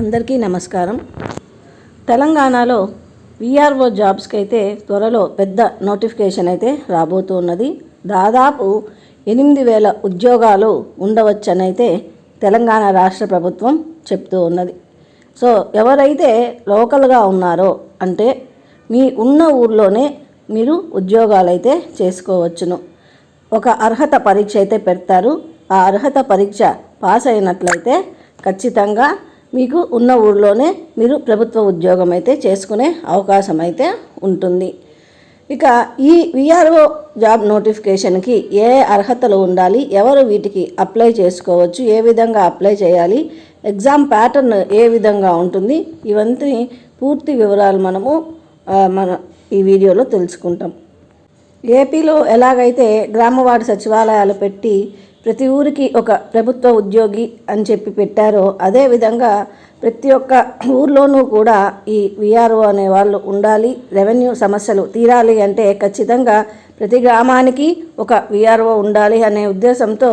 అందరికీ నమస్కారం. తెలంగాణలో విఆర్ఓ జాబ్స్కి అయితే త్వరలో పెద్ద నోటిఫికేషన్ అయితే రాబోతున్నది. దాదాపు ఎనిమిది వేల ఉద్యోగాలు ఉండవచ్చనైతే తెలంగాణ రాష్ట్ర ప్రభుత్వం చెప్తూ ఉన్నది. సో ఎవరైతే లోకల్గా ఉన్నారో అంటే మీ ఉన్న ఊర్లోనే మీరు ఉద్యోగాలు అయితే చేసుకోవచ్చును. ఒక అర్హత పరీక్ష అయితే పెడతారు. ఆ అర్హత పరీక్ష పాస్ అయినట్లయితే ఖచ్చితంగా మీకు ఉన్న ఊర్లోనే మీరు ప్రభుత్వ ఉద్యోగం అయితే చేసుకునే అవకాశం అయితే ఉంటుంది. ఇక ఈ విఆర్ఓ జాబ్ నోటిఫికేషన్కి ఏ అర్హతలు ఉండాలి ఎవరు వీటికి అప్లై చేసుకోవచ్చు ఏ విధంగా అప్లై చేయాలి ఎగ్జామ్ ప్యాటర్న్ ఏ విధంగా ఉంటుంది ఇవన్నీ పూర్తి వివరాలు మనము మన ఈ వీడియోలో తెలుసుకుంటాం. ఏపీలో ఎలాగైతే గ్రామవార్డు సచివాలయాలు పెట్టి ప్రతి ఊరికి ఒక ప్రభుత్వ ఉద్యోగి అని చెప్పి పెట్టారో అదేవిధంగా ప్రతి ఒక్క ఊర్లోనూ కూడా ఈ విఆర్ఓ అనే వాళ్ళు ఉండాలి రెవెన్యూ సమస్యలు తీరాలి అంటే ఖచ్చితంగా ప్రతి గ్రామానికి ఒక విఆర్ఓ ఉండాలి అనే ఉద్దేశంతో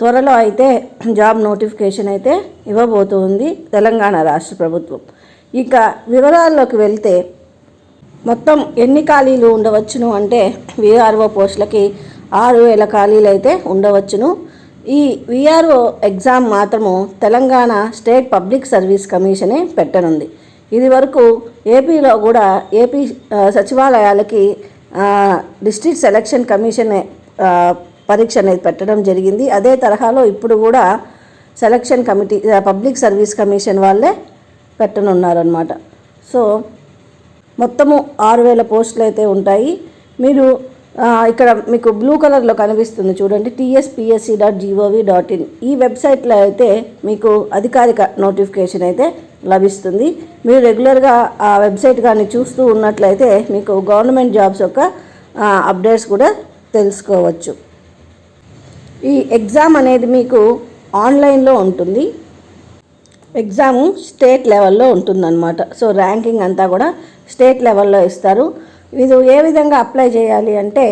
త్వరలో అయితే జాబ్ నోటిఫికేషన్ అయితే ఇవ్వబోతుంది తెలంగాణ రాష్ట్ర ప్రభుత్వం. ఇక వివరాల్లోకి వెళ్తే మొత్తం ఎన్ని ఖాళీలు ఉండవచ్చును అంటే విఆర్ఓ పోస్టులకి ఆరు వేల ఖాళీలు అయితే ఉండవచ్చును. ఈ విఆర్ఓ ఎగ్జామ్ మాత్రము తెలంగాణ స్టేట్ పబ్లిక్ సర్వీస్ కమిషనే పెట్టనుంది. ఇది వరకు ఏపీలో కూడా ఏపీ సచివాలయాలకి డిస్ట్రిక్ట్ సెలక్షన్ కమిషన్ పరీక్ష అనేది పెట్టడం జరిగింది. అదే తరహాలో ఇప్పుడు కూడా selection committee public service commission వాళ్ళే పెట్టనున్నారనమాట సో మొత్తము ఆరు వేల పోస్టులు అయితే ఉంటాయి. మీరు ఇక్కడ మీకు బ్లూ కలర్లో కనిపిస్తుంది చూడండి TSPSC dot gov dot in ఈ వెబ్సైట్లో అయితే మీకు అధికారిక నోటిఫికేషన్ అయితే లభిస్తుంది. మీరు రెగ్యులర్గా ఆ వెబ్సైట్ కానీ చూస్తూ ఉన్నట్లయితే మీకు గవర్నమెంట్ జాబ్స్ యొక్క అప్డేట్స్ కూడా తెలుసుకోవచ్చు. ఈ ఎగ్జామ్ అనేది మీకు ఆన్లైన్లో ఉంటుంది. ఎగ్జాము స్టేట్ లెవెల్లో ఉంటుందన్నమాట. సో ర్యాంకింగ్ అంతా కూడా స్టేట్ లెవెల్లో ఇస్తారు. ఇది ఏ విధంగా అప్లై చేయాలి అంటే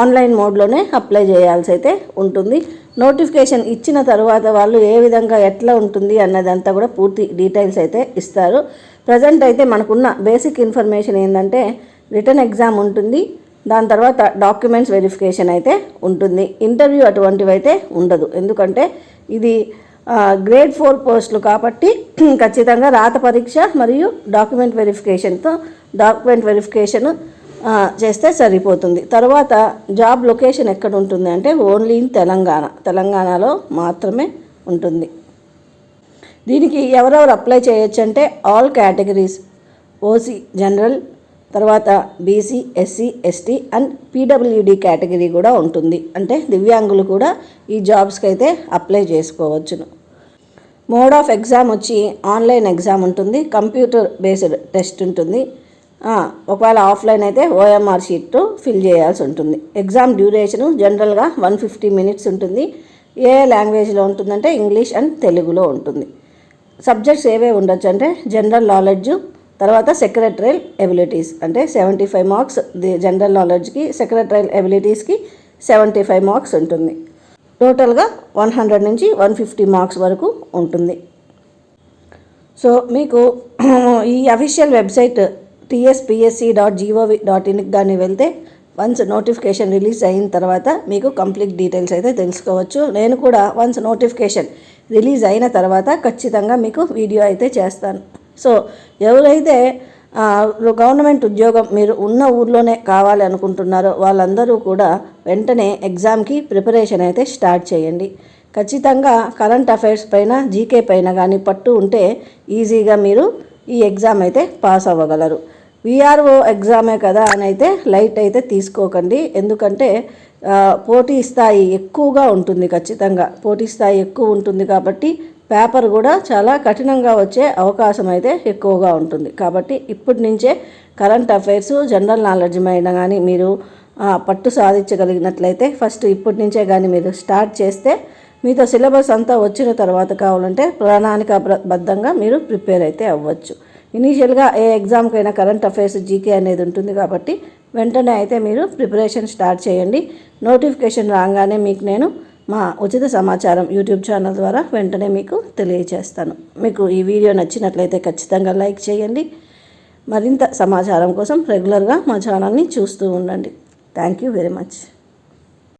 ఆన్లైన్ మోడ్లోనే అప్లై చేయాల్సి అయితే ఉంటుంది. నోటిఫికేషన్ ఇచ్చిన తర్వాత వాళ్ళు ఏ విధంగా ఎట్లా ఉంటుంది అన్నదంతా కూడా పూర్తి డీటెయిల్స్ అయితే ఇస్తారు. ప్రజెంట్ అయితే మనకున్న బేసిక్ ఇన్ఫర్మేషన్ ఏంటంటే రిటర్న్ ఎగ్జామ్ ఉంటుంది. దాని తర్వాత డాక్యుమెంట్స్ వెరిఫికేషన్ అయితే ఉంటుంది. ఇంటర్వ్యూ అటువంటివి అయితే ఉండదు. ఎందుకంటే ఇది గ్రేడ్ ఫోర్ పోస్టులు కాబట్టి ఖచ్చితంగా రాత పరీక్ష మరియు డాక్యుమెంట్ వెరిఫికేషన్తో డాక్యుమెంట్ వెరిఫికేషన్ చేస్తే సరిపోతుంది. తర్వాత జాబ్ లొకేషన్ ఎక్కడ ఉంటుంది అంటే ఓన్లీ ఇన్ తెలంగాణ. తెలంగాణలో మాత్రమే ఉంటుంది. దీనికి ఎవరెవరు అప్లై చేయొచ్చు అంటే ఆల్ కేటగిరీస్ ఓసీ జనరల్ తర్వాత BC SC ST and PWD category కూడా ఉంటుంది. అంటే దివ్యాంగులు కూడా ఈ జాబ్స్కి అయితే అప్లై చేసుకోవచ్చును. మోడ్ ఆఫ్ ఎగ్జామ్ వచ్చి ఆన్లైన్ ఎగ్జామ్ ఉంటుంది. కంప్యూటర్ బేస్డ్ టెస్ట్ ఉంటుంది. ఒకవేళ ఆఫ్లైన్ అయితే ఓఎంఆర్ షీట్ ఫిల్ చేయాల్సి ఉంటుంది. ఎగ్జామ్ డ్యూరేషను జనరల్గా వన్ ఫిఫ్టీ మినిట్స్ ఉంటుంది. ఏ లాంగ్వేజ్లో ఉంటుందంటే ఇంగ్లీష్ అండ్ తెలుగులో ఉంటుంది. సబ్జెక్ట్స్ ఏవే ఉండొచ్చు అంటే జనరల్ నాలెడ్జ్ తర్వాత సెక్రటరియల్ ఎబిలిటీస్ అంటే సెవెంటీ ఫైవ్ మార్క్స్ జనరల్ నాలెడ్జ్కి సెక్రటరియల్ ఎబిలిటీస్కి సెవెంటీ ఫైవ్ మార్క్స్ ఉంటుంది. టోటల్గా వన్ హండ్రెడ్ నుంచి వన్ ఫిఫ్టీ మార్క్స్ వరకు ఉంటుంది. సో మీకు ఈ official website TSPSC dot gov dot ఇన్కి కానీ వెళ్తే వన్స్ నోటిఫికేషన్ రిలీజ్ అయిన తర్వాత మీకు కంప్లీట్ డీటెయిల్స్ అయితే తెలుసుకోవచ్చు. నేను కూడా వన్స్ నోటిఫికేషన్ రిలీజ్ అయిన తర్వాత ఖచ్చితంగా మీకు వీడియో అయితే చేస్తాను. సో ఎవరైతే గవర్నమెంట్ ఉద్యోగం మీరు ఉన్న ఊర్లోనే కావాలి అనుకుంటున్నారో వాళ్ళందరూ కూడా వెంటనే ఎగ్జామ్కి ప్రిపరేషన్ అయితే స్టార్ట్ చేయండి. ఖచ్చితంగా కరెంట్ అఫైర్స్ పైన జీకే పైన కానీ పట్టు ఉంటే ఈజీగా మీరు ఈ ఎగ్జామ్ అయితే పాస్ అవ్వగలరు. విఆర్ఓ ఎగ్జామే కదా అని అయితే లైట్ అయితే తీసుకోకండి. ఎందుకంటే పోటీ స్థాయి ఎక్కువగా ఉంటుంది ఖచ్చితంగా. పోటీ స్థాయి ఎక్కువ ఉంటుంది కాబట్టి పేపర్ కూడా చాలా కఠినంగా వచ్చే అవకాశం అయితే ఎక్కువగా ఉంటుంది. కాబట్టి ఇప్పటి నుంచే కరెంట్ అఫైర్స్ జనరల్ నాలెడ్జ్ మీద కానీ మీరు పట్టు సాధించగలిగినట్లయితే ఫస్ట్ ఇప్పటి నుంచే కానీ మీరు స్టార్ట్ చేస్తే మీతో సిలబస్ అంతా వచ్చిన తర్వాత కావాలంటే ప్రణాళికాబద్ధంగా మీరు ప్రిపేర్ అయితే అవ్వచ్చు. ఇనీషియల్గా ఏ ఎగ్జామ్కైనా కరెంట్ అఫైర్స్ జీకే అనేది ఉంటుంది కాబట్టి వెంటనే అయితే మీరు ప్రిపరేషన్ స్టార్ట్ చేయండి. నోటిఫికేషన్ రాగానే మీకు నేను మా ఉచిత సమాచారం యూట్యూబ్ ఛానల్ ద్వారా వెంటనే మీకు తెలియజేస్తాను మీకు ఈ వీడియో నచ్చినట్లయితే ఖచ్చితంగా లైక్ చేయండి. మరింత సమాచారం కోసం రెగ్యులర్గా మా ఛానల్ని చూస్తూ ఉండండి. Thank you very much.